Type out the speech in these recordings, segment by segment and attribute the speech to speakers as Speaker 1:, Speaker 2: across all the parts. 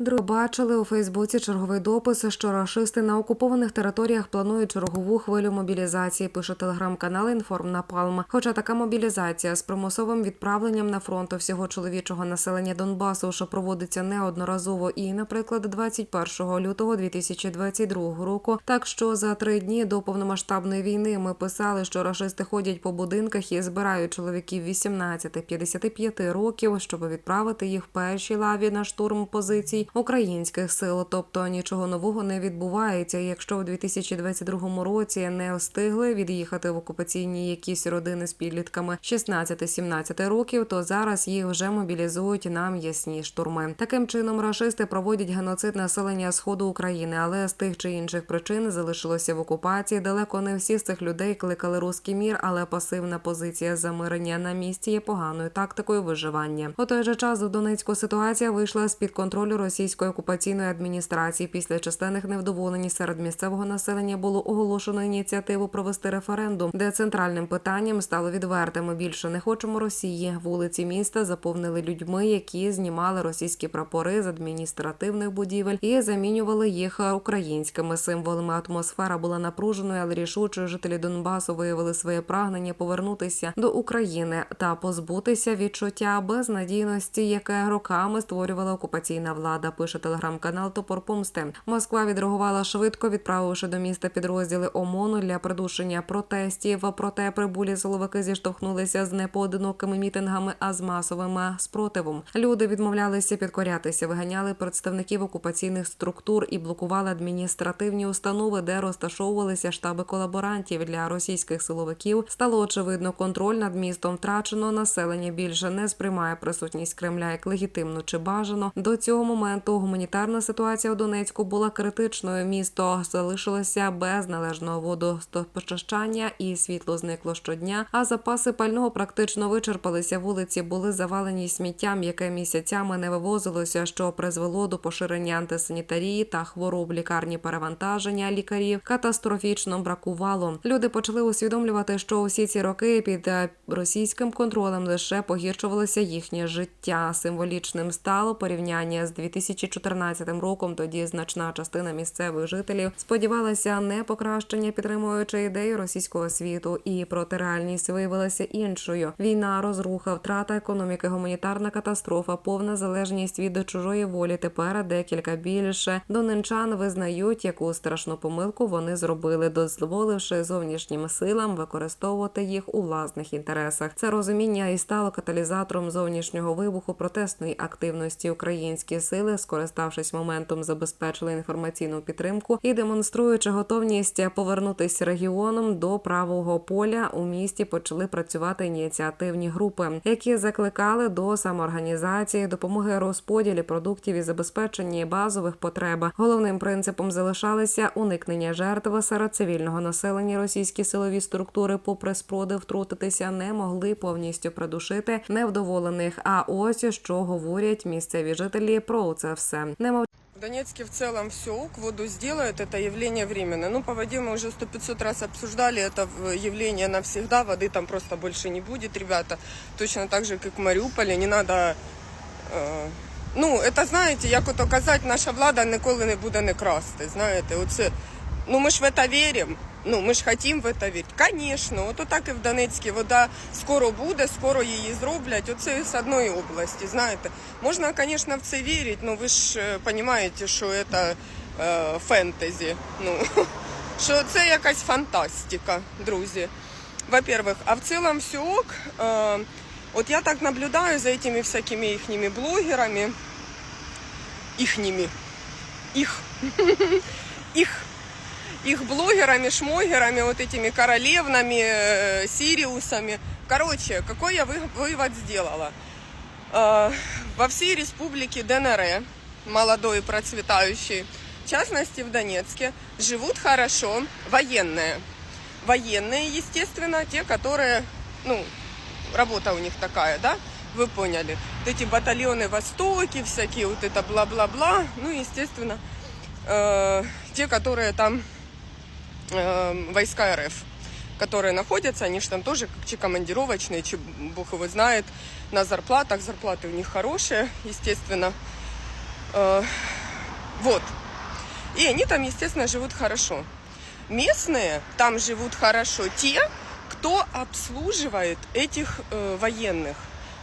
Speaker 1: Друзі, бачили у Фейсбуці черговий допис, що рашисти на окупованих територіях планують чергову хвилю мобілізації. Пише телеграм-канал Інформ Напалм. Хоча така мобілізація з примусовим відправленням на фронт всього чоловічого населення Донбасу, що проводиться неодноразово, і, наприклад, 21 лютого 2022 року. Так що за три дні до повномасштабної війни ми писали, що рашисти ходять по будинках і збирають чоловіків 18-55 років, щоб відправити їх в першій лаві на штурм позицій українських сил. Тобто нічого нового не відбувається. Якщо в 2022 році не встигли від'їхати в окупаційні якісь родини з підлітками 16-17 років, то зараз їх вже мобілізують на м'ясні штурми. Таким чином рашисти проводять геноцид населення сходу України, але з тих чи інших причин залишилося в окупації. Далеко не всі з цих людей кликали руський мір, але пасивна позиція замирення на місці є поганою тактикою виживання. У той же час у Донецьку ситуація вийшла з під контролю російської окупаційної адміністрації. Після численних невдоволень серед місцевого населення було оголошено ініціативу провести референдум, де центральним питанням стало відверте. Ми більше не хочемо Росії. Вулиці міста заповнили людьми, які знімали російські прапори з адміністративних будівель і замінювали їх українськими символами. Атмосфера була напруженою, але рішуче жителі Донбасу виявили своє прагнення повернутися до України та позбутися відчуття безнадійності, яке роками створювала окупаційна влада. Пише телеграм-канал Топор Помсти. Москва відреагувала швидко, відправивши до міста підрозділи ОМОНу для придушення протестів. Проте прибулі силовики зіштовхнулися з непоодинокими мітингами, а з масовим спротивом. Люди відмовлялися підкорятися, виганяли представників окупаційних структур і блокували адміністративні установи, де розташовувалися штаби колаборантів для російських силовиків. Стало очевидно, контроль над містом втрачено. Населення більше не сприймає присутність Кремля як легітимну чи бажано. До цього моменту гуманітарна ситуація у Донецьку була критичною. Місто залишилося без належного водопостачання і світло зникло щодня. А запаси пального практично вичерпалися. Вулиці були завалені сміттям, яке місяцями не вивозилося, що призвело до поширення антисанітарії та хвороб. Лікарні перевантаження лікарів катастрофічно бракувало. Люди почали усвідомлювати, що усі ці роки під е, російським контролем лише погіршувалося їхнє життя. Символічним стало порівняння з 2014 роком. Тоді значна частина місцевих жителів сподівалася не покращення, підтримуючи ідею російського світу, і проти реальність виявилася іншою. Війна, розруха, втрата економіки, гуманітарна катастрофа, повна залежність від чужої волі. Тепер декілька більше донечан визнають, яку страшну помилку вони зробили, дозволивши зовнішнім силам використовувати їх у власних інтересах. Це розуміння і стало каталізатором зовнішнього вибуху протестної активності. Українські сили, скориставшись моментом, забезпечили інформаційну підтримку і демонструючи готовність повернутися регіоном до правого поля у місті, почали працювати ініціативні групи, які закликали до самоорганізації, допомоги розподілі продуктів і забезпеченні базових потреб. Головним принципом залишалися уникнення жертв серед цивільного населення. Російські силові структури, попри спроди втрутитися, не могли повністю придушити невдоволених. А ось що говорять місцеві жителі про це все. Не мов
Speaker 2: В Донецке в целом все ок, воду сделают, это явление временно. Ну, по воде мы уже сто 500 раз обсуждали, это в- явление навсегда, воды там просто больше не будет, ребята. Точно так же, как в Маріуполі, не надо... Е, ну, это, знаєте, як ото казати, наша влада ніколи не буде не красти, знаєте, оце... Ну, ми ж в это віримо. Ну, ми ж хотім в это вірити. Звісно, от так і в Донецькій вода скоро буде, скоро її зроблять. Оце з одної області, знаєте. Можна, звісно, в це вірити, але ви ж розумієте, що це е, фентезі. Ну, що це якась фантастика, друзі. Во-первых, а в цілому все ок. Е, от я так наблюдаю за этими всякими їхніми блогерами. Їхніми. Їх. Їх их блогерами, шмогерами, вот этими королевнами, э, сириусами. Короче, какой я вы- вывод сделала? Э, Во всей республике ДНР, молодой и процветающей, в частности в Донецке, живут хорошо военные. Военные, естественно, те, которые, ну, работа у них такая, да, вы поняли. Вот эти батальоны Востоки, всякие вот это бла-бла-бла, ну, естественно, э, те, которые там войска РФ, которые находятся, они же там тоже чи командировочные, чи бог его знает, на зарплатах. Зарплаты у них хорошие, естественно. Э, вот. И они там, естественно, живут хорошо. Местные там живут хорошо те, кто обслуживает этих э, военных.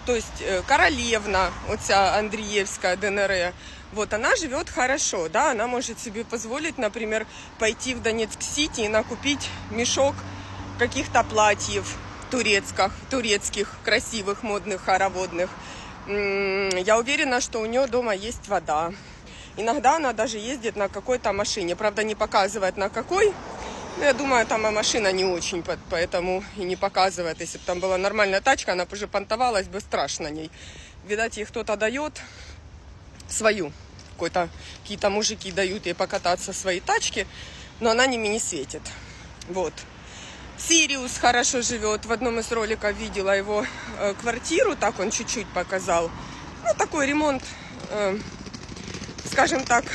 Speaker 2: То есть э, королевна, оця Андрієвська ДНР, вот она живет хорошо, да, она может себе позволить, например, пойти в Донецк-Сити и накупить мешок каких-то платьев турецких, турецких, красивых, модных, хороводных. Я уверена, что у нее дома есть вода. Иногда она даже ездит на какой-то машине. Правда, не показывает на какой. Но я думаю, там и машина не очень, по- поэтому и не показывает. Если бы там была нормальная тачка, она бы уже понтовалась бы страшно ней. Видать, ей кто-то дает свою. Какой-то, какие-то мужики дают ей покататься в своей тачке, но она ними не светит. Вот. Сириус хорошо живет. В одном из роликов видела его э, квартиру, так он чуть-чуть показал. Ну, такой ремонт, э, скажем так,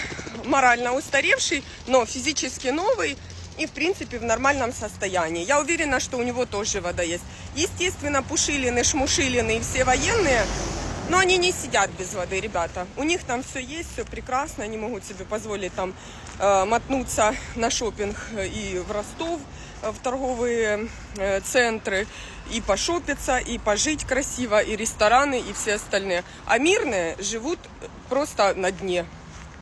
Speaker 2: морально устаревший, но физически новый и, в принципе, в нормальном состоянии. Я уверена, что у него тоже вода есть. Естественно, Пушилины, Шмушилины и все военные, но они не сидят без воды, ребята. У них там все есть, все прекрасно, они могут себе позволить там э, мотнуться на шопинг и в Ростов, э, в торговые э, центры, и пошопиться, и пожить красиво, и рестораны, и все остальные. А мирные живут просто на дне.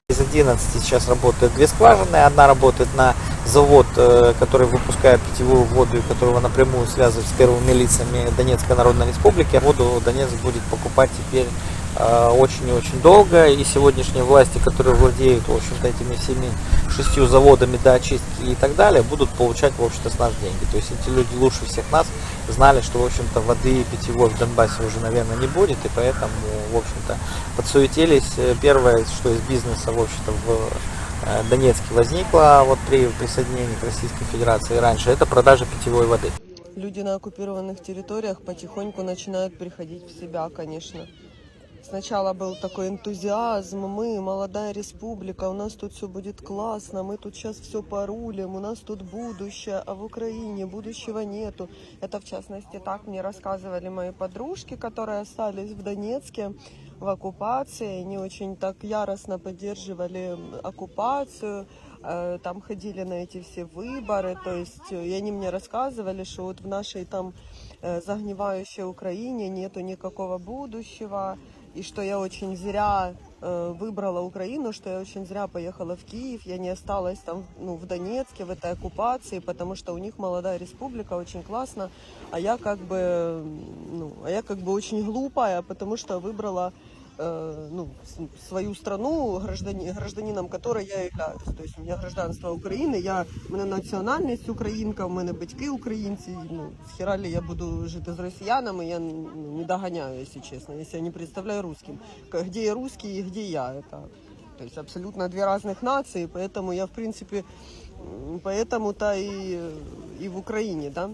Speaker 3: Из 11 сейчас работают две скважины. Одна работает на завод, э, который выпускает питьевую воду и которого напрямую связывает с первыми лицами Донецкой Народной Республики. Воду Донецк будет покупать теперь э, очень и очень долго. И сегодняшние власти, которые владеют, в общем-то, этими всеми шестью заводами до очистки и так далее, будут получать, в общем-то, с нас деньги. То есть эти люди лучше всех нас знали, что, в общем-то, воды питьевой в Донбассе уже, наверное, не будет, и поэтому, в общем-то, подсуетились. Первое, что из бизнеса, в общем-то, в Донецке возникло вот при присоединении к Российской Федерации раньше, это продажа питьевой воды.
Speaker 2: Люди на оккупированных территориях потихоньку начинают приходить в себя, конечно. Сначала был такой энтузиазм, мы молодая республика, у нас тут все будет классно, мы тут сейчас все порулим, у нас тут будущее, а в Украине будущего нету. Это в частности так мне рассказывали мои подружки, которые остались в Донецке в оккупации, они очень так яростно поддерживали оккупацию, э, там ходили на эти все выборы, то есть, э, и они мне рассказывали, что вот в нашей там э, загнивающей Украине нету никакого будущего, и что я очень зря э, выбрала Украину, что я очень зря поехала в Киев, я не осталась там ну, в Донецке, в этой оккупации, потому что у них молодая республика, очень классно, а я как бы, м, ну, а я как бы очень глупая, потому что выбрала э, ну, с- свою страну, граждани, гражданином которой я являюсь. То есть у меня гражданство України, я, у мене національність українка, у мене батьки українці. Ну, з хіра ли я буду жити з росіянами, я ну, не доганяю, якщо чесно, якщо я не представляю русским. К- Где я русский и где я, это то есть абсолютно две разных нации, поэтому я, в принципе, м, поэтому-то и, и в Украине, да.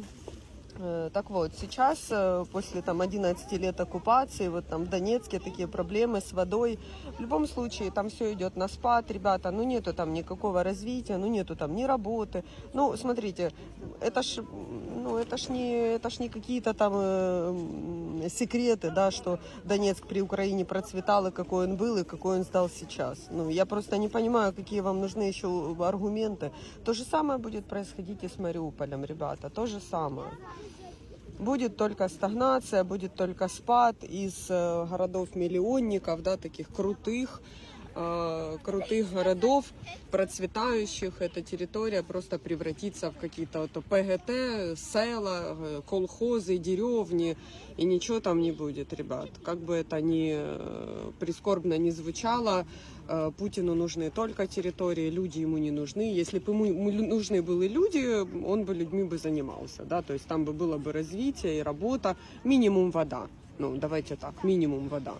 Speaker 2: Э, Так вот, сейчас, э, после там 11 лет оккупации, вот там в Донецке такие проблемы с водой. В любом случае, там все идет на спад, ребята, ну нету там никакого развития, ну нету там ни работы. Ну, смотрите, это ж, ну, это ж не, это ж не какие-то там э, секреты, да, что Донецк при Украине процветал, и какой он был, и какой он стал сейчас. Ну, я просто не понимаю, какие вам нужны еще аргументы. То же самое будет происходить и с Мариуполем, ребята, то же самое. Будет только стагнация, будет только спад из э, городов-миллионников, да, таких крутых, э, крутых городов, процветающих. Эта территория просто превратится в какие-то вот ПГТ, села, э, колхозы, деревни, и ничего там не будет, ребят. Как бы это ни э, прискорбно не звучало, Путину нужны только территории, люди ему не нужны. Если бы ему нужны были люди, он бы людьми бы занимался, да, то есть там бы было бы развитие и работа, минимум вода. Ну, давайте так, минимум вода.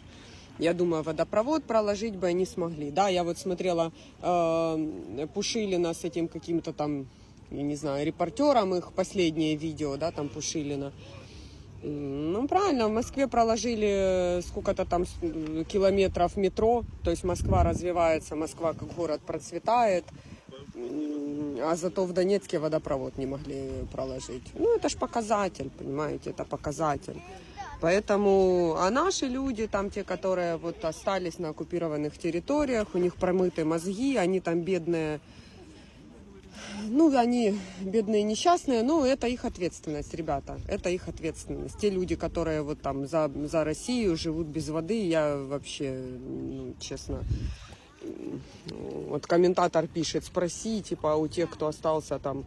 Speaker 2: Я думаю, водопровод проложить бы они смогли. Да, я вот смотрела э, Пушилина с этим каким-то там, я не знаю, репортером их последнее видео, да, там Пушилина. М, Ну, правильно, в Москве проложили э, сколько-то там с- м, километров метро, то есть Москва развивается, Москва как город процветает, М, а зато в Донецке водопровод не могли проложить. Ну, это ж показатель, понимаете, это показатель. Поэтому, а наши люди, там те, которые вот остались на оккупированных территориях, у них промыты мозги, они там бедные, ну, они бедные несчастные, но это их ответственность, ребята, это их ответственность. Те люди, которые вот там за, за Россию живут без воды, я вообще, ну, честно, вот комментатор пишет, спроси, типа, у тех, кто остался там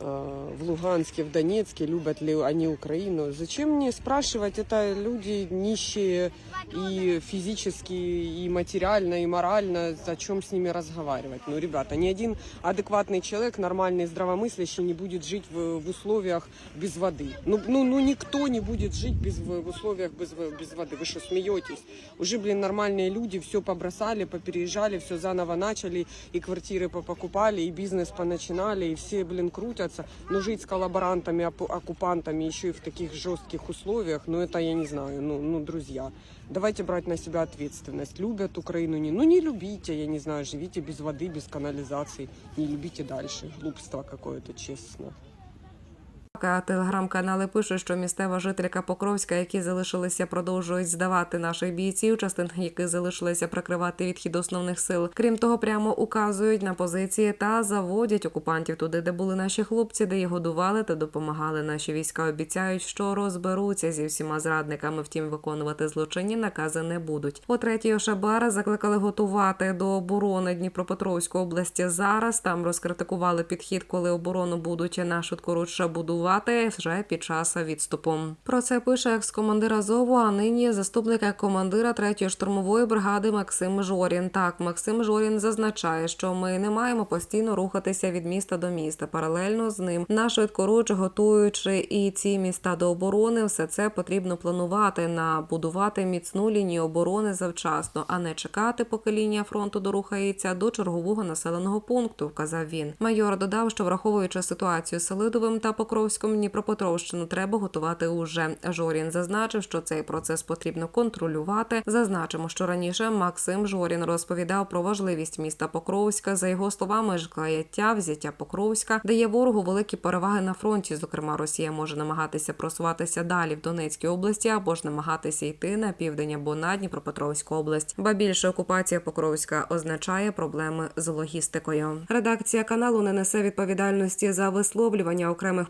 Speaker 2: в Луганске, в Донецке, любят ли они Украину. Зачем мне спрашивать? Это люди нищие и физически, и материально, и морально. Зачем с ними разговаривать? Ну, ребята, ни один адекватный человек, нормальный, здравомыслящий, не будет жить в, в условиях без воды. Ну, ну, ну, никто не будет жить без, в, в условиях без, в- без воды. Вы что, смеетесь? Уже, блин, нормальные люди все побросали, попереезжали, все заново начали, и квартиры покупали, и бизнес поначинали, и все, блин, крутятся. Но жить с коллаборантами, оккупантами еще и в таких жестких условиях, ну, это я не знаю, ну, ну, друзья. Давайте брать на себя ответственность. Любят Украину, не, ну не любите, я не знаю, живите без воды, без канализации, не любите дальше. Глупство какое-то, честно.
Speaker 1: А Телеграм-канали пишуть, що місцева жителька Покровська, які залишилися, продовжують здавати наших бійців, частин яких залишилися прикривати відхід основних сил. Крім того, прямо указують на позиції та заводять окупантів туди, де були наші хлопці, де їх годували та допомагали. Наші війська обіцяють, що розберуться зі всіма зрадниками. Втім, виконувати злочинні накази не будуть. О третій Ошабара закликали готувати до оборони Дніпропетровської області. Зараз там розкритикували підхід, коли оборону будуть на швидкоруччя будувати вже під час відступу. Про це пише екс-командир Азову, а нині заступник командира третьої штурмової бригади Максим Жорін. Так, Максим Жорін зазначає, що ми не маємо постійно рухатися від міста до міста. Паралельно з ним на швидкоруч готуючи і ці міста до оборони, все це потрібно планувати на будувати міцну лінію оборони завчасно, а не чекати, поки лінія фронту дорухається до чергового населеного пункту. Вказав він. Майор додав, що враховуючи ситуацію з Селидовим та Покровськом Дніпропетровщину, треба готувати уже. Жорін зазначив, що цей процес потрібно контролювати. Зазначимо, що раніше Максим Жорін розповідав про важливість міста Покровська. За його словами, жклаяття, взяття Покровська дає ворогу великі переваги на фронті. Зокрема, Росія може намагатися просуватися далі в Донецькій області або ж намагатися йти на південь або на Дніпропетровську область. Ба більше окупація Покровська означає проблеми з логістикою. Редакція каналу не несе відповідальності за висловлювання окремих